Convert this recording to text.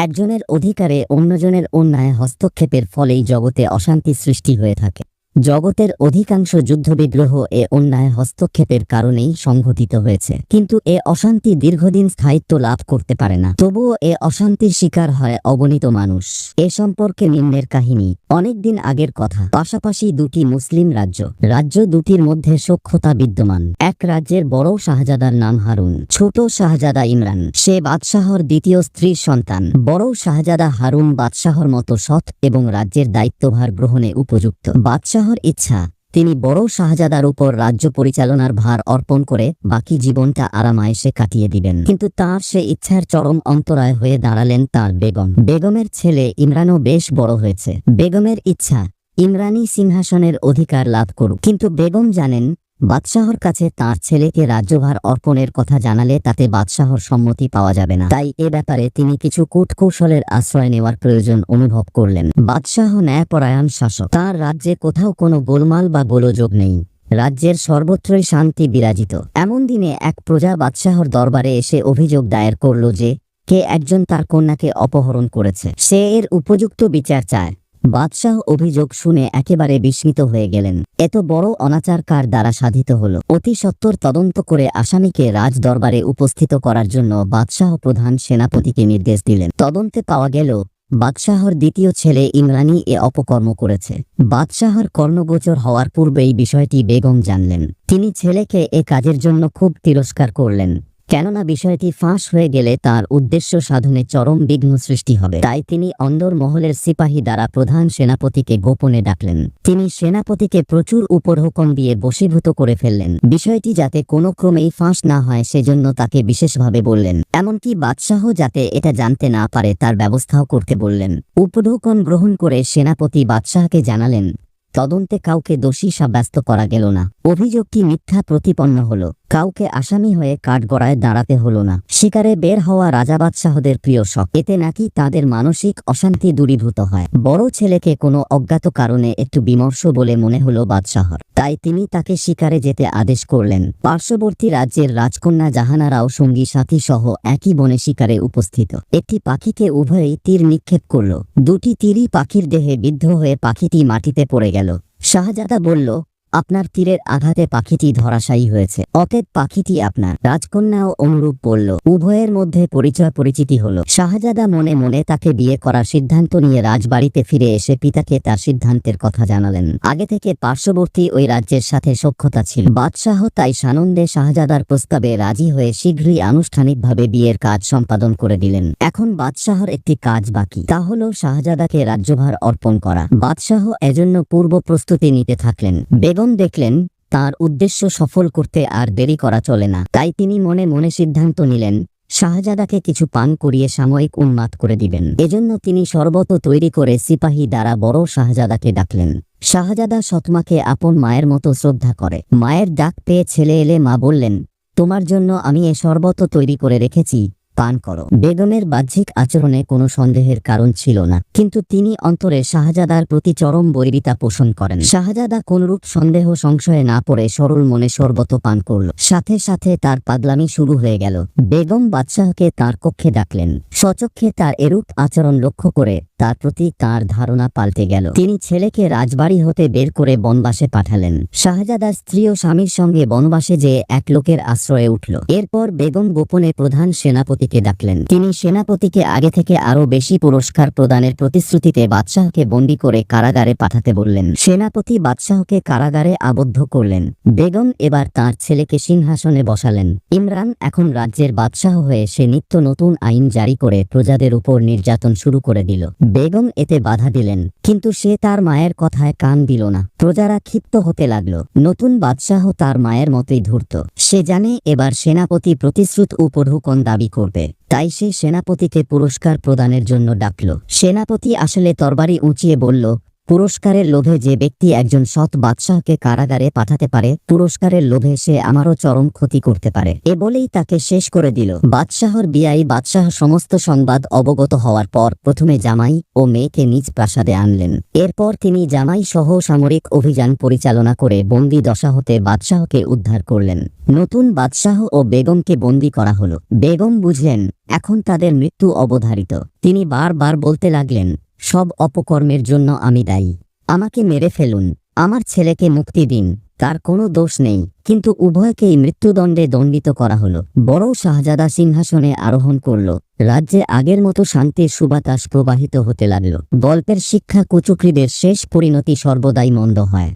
একজনের অধিকারে অন্যজনের অন্যায় হস্তক্ষেপের ফলেই জগতে অশান্তি সৃষ্টি হয়ে থাকে। জগতের অধিকাংশ যুদ্ধবিগ্রহ এ অন্যায় হস্তক্ষেপের কারণেই সংঘটিত হয়েছে। কিন্তু এ অশান্তি দীর্ঘদিন স্থায়িত্ব লাভ করতে পারে না। তবুও এ অশান্তির শিকার হয় অগণিত মানুষ। এ সম্পর্কে নিম্নের কাহিনী। অনেকদিন আগের কথা। পাশাপাশি দুটি মুসলিম রাজ্য। রাজ্য দুটির মধ্যে সখ্যতা বিদ্যমান। এক রাজ্যের বড় শাহজাদার নাম হারুন। ছোট শাহজাদা ইমরান। সে বাদশাহর দ্বিতীয় স্ত্রীর সন্তান। বড় শাহজাদা হারুন বাদশাহর মতো সৎ এবং রাজ্যের দায়িত্বভার গ্রহণে উপযুক্ত। বাদশাহর ইচ্ছা, তিনি বড় শাহজাদার উপর রাজ্য পরিচালনার ভার অর্পণ করে বাকি জীবনটা আরামায়েশে কাটিয়ে দিবেন কিন্তু তার সে ইচ্ছার চরম অন্তরায় হয়ে দাঁড়ালেন তার বেগম। বেগমের ছেলে ইমরানও বেশ বড় হয়েছে। বেগমের ইচ্ছা ইমরানি সিংহাসনের অধিকার লাভ করুক। কিন্তু বেগম জানেন বাদশাহর কাছে তার ছেলেকে রাজ্যভার অর্পণের কথা জানালে তাতে বাদশাহর সম্মতি পাওয়া যাবে না। তাই এ ব্যাপারে তিনি কিছু কূটকৌশলের আশ্রয় নেওয়ার প্রয়োজন অনুভব করলেন। বাদশাহ ন্যায়পরায়ণ শাসক। তার রাজ্যে কোথাও কোনো গোলমাল বা গোলযোগ নেই। রাজ্যের সর্বত্রই শান্তি বিরাজিত। এমন দিনে এক প্রজা বাদশাহর দরবারে এসে অভিযোগ দায়ের করল যে, কে একজন তার কন্যাকে অপহরণ করেছে। সে এর উপযুক্ত বিচার চায়। বাদশাহ অভিযোগ শুনে একেবারে বিস্মিত হয়ে গেলেন। এত বড় অনাচার কার দ্বারা সাধিত হল? অতি সত্বর তদন্ত করে আসামিকে রাজ দরবারে উপস্থিত করার জন্য বাদশাহ প্রধান সেনাপতিকে নির্দেশ দিলেন। তদন্তে পাওয়া গেল, বাদশাহর দ্বিতীয় ছেলে ইমরানি এ অপকর্ম করেছে। বাদশাহর কর্ণগোচর হওয়ার পূর্বেই বিষয়টি বেগম জানলেন। তিনি ছেলেকে এ কাজের জন্য খুব তিরস্কার করলেন। কেননা বিষয়টি ফাঁস হয়ে গেলে তার উদ্দেশ্য সাধনে চরম বিঘ্ন সৃষ্টি হবে। তাই তিনি অন্দর মহলের সিপাহী দ্বারা প্রধান সেনাপতিকে গোপনে ডাকলেন। তিনি সেনাপতিকে প্রচুর উপঢৌকন দিয়ে বশীভূত করে ফেললেন। বিষয়টি যাতে কোনো ক্রমেই ফাঁস না হয় সেজন্য তাকে বিশেষভাবে বললেন। এমনকি বাদশাহ যাতে এটা জানতে না পারে তার ব্যবস্থাও করতে বললেন। উপঢৌকন গ্রহণ করে সেনাপতি বাদশাহকে জানালেন, তদন্তে কাউকে দোষী সাব্যস্ত করা গেল না। অভিযোগটি মিথ্যা প্রতিপন্ন হলো। কাউকে আসামি হয়ে কাঠগড়ায় দাঁড়াতে হলো না। শিকারে বের হওয়া রাজা বাদশাহদের প্রিয় শখ। এতে নাকি তাদের মানসিক অশান্তি দূরীভূত হয়। বড় ছেলেকে কোনো অজ্ঞাত কারণে একটু বিমর্ষ বলে মনে হলো বাদশাহর। তাই তিনি তাকে শিকারে যেতে আদেশ করলেন। পার্শ্ববর্তী রাজ্যের রাজকন্যা জাহানারাও সঙ্গী সাথী সহ একই বনে শিকারে উপস্থিত। একটি পাখিকে উভয়েই তীর নিক্ষেপ করল। দুটি তীরই পাখির দেহে বিদ্ধ হয়ে পাখিটি মাটিতে পড়ে গেল। শাহজাদা বলল আপনার তীরের আঘাতে পাখিটি ধরাশায়ী হয়েছে। অতএব পাখিটি আপনার। রাজকন্যাও অনুরূপ বলল। উভয়ের মধ্যে পরিচয় পরিচিতি হল। শাহজাদা মনে মনে তাকে বিয়ে করার সিদ্ধান্ত নিয়ে রাজবাড়িতে ফিরে এসে পিতাকে তার সিদ্ধান্তের কথা জানালেন। আগে থেকে পার্শ্ববর্তী ওই রাজ্যের সাথে সখ্যতা ছিল। বাদশাহ তাই সানন্দে শাহজাদার প্রস্তাবে রাজি হয়ে শীঘ্রই আনুষ্ঠানিকভাবে বিয়ের কাজ সম্পাদন করে দিলেন। এখন বাদশাহর একটি কাজ বাকি। তা হল শাহজাদাকে রাজ্যভার অর্পণ করা। বাদশাহ এজন্য পূর্ব প্রস্তুতি নিতে থাকলেন। বেগম দেখলেন, তার উদ্দেশ্য সফল করতে আর দেরি করা চলে না। তাই তিনি মনে মনে সিদ্ধান্ত নিলেন, শাহজাদাকে কিছু পান করিয়ে সাময়িক উন্মাদ করে দিবেন। এজন্য তিনি শরবত তৈরি করে সিপাহী দ্বারা বড় শাহজাদাকে ডাকলেন। শাহজাদা সৎমাকে আপন মায়ের মতো শ্রদ্ধা করে। মায়ের ডাক পেয়ে ছেলে এলে মা বললেন, তোমার জন্য আমি এ শরবত তৈরি করে রেখেছি পান করো। বেগমের বাহ্যিক আচরণে কোনো সন্দেহের কারণ ছিল না, কিন্তু তিনি অন্তরে শাহজাদার প্রতি চরম বৈরিতা পোষণ করেন। শাহজাদা কোনরূপ সন্দেহ সংশয়ে না পড়ে সরল মনে সর্বত পান করল। সাথে সাথে তার পাগলামি শুরু হয়ে গেল। বেগম বাদশাহকে তার কক্ষে ডাকলেন। সচক্ষে তার এরূপ আচরণ লক্ষ্য করে তার প্রতি তার ধারণা পাল্টে গেল। তিনি ছেলেকে রাজবাড়ি হতে বের করে বনবাসে পাঠালেন। শাহজাদার স্ত্রী ও স্বামীর সঙ্গে বনবাসে যে এক লোকের আশ্রয়ে উঠল। এরপর বেগম গোপনে প্রধান সেনাপতিকে ডাকলেন। তিনি সেনাপতিকে আগে থেকে আরও বেশি পুরস্কার প্রদানের প্রতিশ্রুতিতে বাদশাহকে বন্দী করে কারাগারে পাঠাতে বললেন। সেনাপতি বাদশাহকে কারাগারে আবদ্ধ করলেন। বেগম এবার তার ছেলেকে সিংহাসনে বসালেন। ইমরান এখন রাজ্যের বাদশাহ হয়ে সে নিত্য নতুন আইন জারি করে প্রজাদের উপর নির্যাতন শুরু করে দিল। বেগম এতে বাধা দিলেন, কিন্তু সে তার মায়ের কথায় কান দিল না। প্রজারা ক্ষিপ্ত হতে লাগল। নতুন বাদশাহ তার মায়ের মতোই ধূর্ত। সে জানে এবার সেনাপতি প্রতিশ্রুত উপঢৌকন দাবি করবে। তাই সে সেনাপতিকে পুরস্কার প্রদানের জন্য ডাকল। সেনাপতি আসলে তরবারি উঁচিয়ে বলল পুরস্কারের লোভে যে ব্যক্তি একজন সৎ বাদশাহকে কারাগারে পাঠাতে পারে, পুরস্কারের লোভে সে আমারও চরম ক্ষতি করতে পারে। এ বলেই তাকে শেষ করে দিল। বাদশাহর বিয়াই বাদশাহ সমস্ত সংবাদ অবগত হওয়ার পর প্রথমে জামাই ও মেয়েকে নিজ প্রাসাদে আনলেন। এরপর তিনি জামাই সহ সামরিক অভিযান পরিচালনা করে বন্দি দশা হতে বাদশাহকে উদ্ধার করলেন। নতুন বাদশাহ ও বেগমকে বন্দি করা হলো। বেগম বুঝলেন, এখন তাদের মৃত্যু অবধারিত। তিনি বারবার বলতে লাগলেন সব অপকর্মের জন্য আমি দায়ী। আমাকে মেরে ফেলুন, আমার ছেলেকে মুক্তি দিন, তার কোনো দোষ নেই। কিন্তু উভয়কেই মৃত্যুদণ্ডে দণ্ডিত করা হলো। বড় শাহজাদা সিংহাসনে আরোহণ করল। রাজ্যে আগের মতো শান্তি সুবাতাস প্রবাহিত হতে লাগল। গল্পের শিক্ষা কুচুকরিদের শেষ পরিণতি সর্বদাই মন্দ হয়।